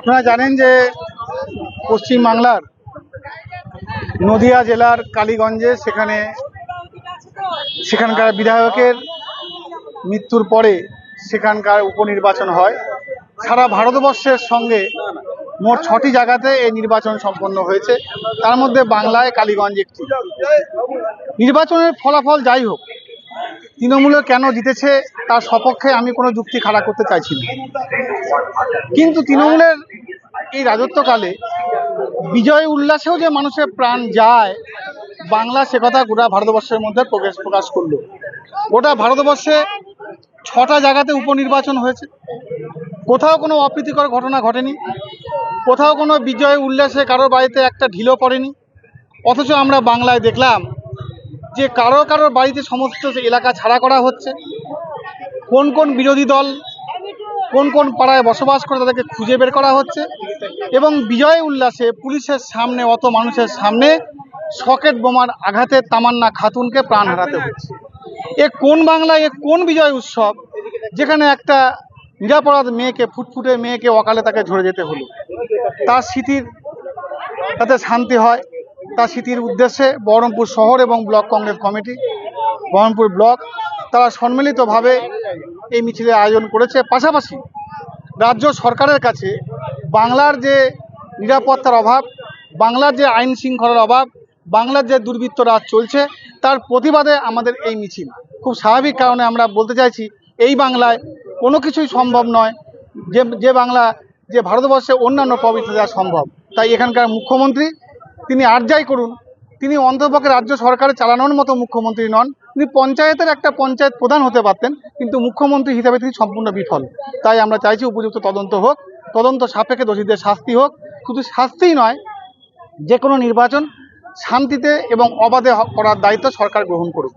আপনারা জানেন যে পশ্চিম বাংলার নদিয়া জেলার কালীগঞ্জে সেখানে সেখানকার বিধায়কের মৃত্যুর পরে সেখানকার উপনির্বাচন হয়। সারা ভারতবর্ষের সঙ্গে মোট ছটি জায়গাতে এই নির্বাচন সম্পন্ন হয়েছে। তার মধ্যে বাংলায় কালীগঞ্জ একটি। নির্বাচনের ফলাফল যাই হোক, তৃণমূলে কেন জিতেছে তার সপক্ষে আমি কোনো যুক্তি খাড়া করতে চাইছি না। কিন্তু তৃণমূলের এই রাজত্বকালে বিজয় উল্লাসেও যে মানুষের প্রাণ যায়, বাংলা সে কথা গোটা ভারতবর্ষের মধ্যে প্রকাশ প্রকাশ করল। গোটা ভারতবর্ষে ছটা জায়গাতে উপনির্বাচন হয়েছে। কোথাও কোনো অপ্রীতিকর ঘটনা ঘটেনি। কোথাও কোনো বিজয় উল্লাসে কারোর বাড়িতে একটা ঢিলও পড়েনি। অথচ আমরা বাংলায় দেখলাম যে কারও কারও বাড়িতে সমস্ত এলাকা ছাড়া করা হচ্ছে, কোন কোন বিরোধী দল কোন কোন পাড়ায় বসবাস করে তাদেরকে খুঁজে বের করা হচ্ছে এবং বিজয় উল্লাসে পুলিশের সামনে, অত মানুষের সামনে সকেট বোমার আঘাতে তামান্না খাতুনকে প্রাণ হারাতে হচ্ছে এ কোন বাংলায়, এ কোন বিজয় উৎসব, যেখানে একটা নিরাপরাধ মেয়েকে, ফুটফুটে মেয়েকে অকালে তাকে ঝরে যেতে হলো? তার স্মৃতির, তাতে শান্তি হয়। তার স্মৃতির উদ্দেশ্যে বহরমপুর শহর এবং block Congress committee, Baharampur block, তারা সম্মিলিতভাবে এই মিছিলের আয়োজন করেছে। পাশাপাশি রাজ্য সরকারের কাছে বাংলার যে নিরাপত্তার অভাব, বাংলার যে আইন শৃঙ্খলার অভাব, বাংলার যে দুর্বৃত্ত রাজ চলছে, তার প্রতিবাদে আমাদের এই মিছিল। খুব স্বাভাবিক কারণে আমরা বলতে চাইছি, এই বাংলায় কোনো কিছুই সম্ভব নয়। যে যে বাংলা, যে ভারতবর্ষে অন্যান্য প্রবিতে দেওয়া সম্ভব, তাই এখানকার মুখ্যমন্ত্রী, তিনি আর যাই করুন, তিনি অন্তপক্ষে রাজ্য সরকারে চালানোর মতো মুখ্যমন্ত্রী নন। তিনি পঞ্চায়েতের একটা পঞ্চায়েত প্রধান হতে পারতেন, কিন্তু মুখ্যমন্ত্রী হিসাবে তিনি সম্পূর্ণ বিফল। তাই আমরা চাইছি উপযুক্ত তদন্ত হোক তদন্ত সাপেক্ষে দোষীদের শাস্তি হোক। শুধু শাস্তিই নয় যে কোনো নির্বাচন শান্তিতে এবং অবাধে করার দায়িত্ব সরকার গ্রহণ করুক।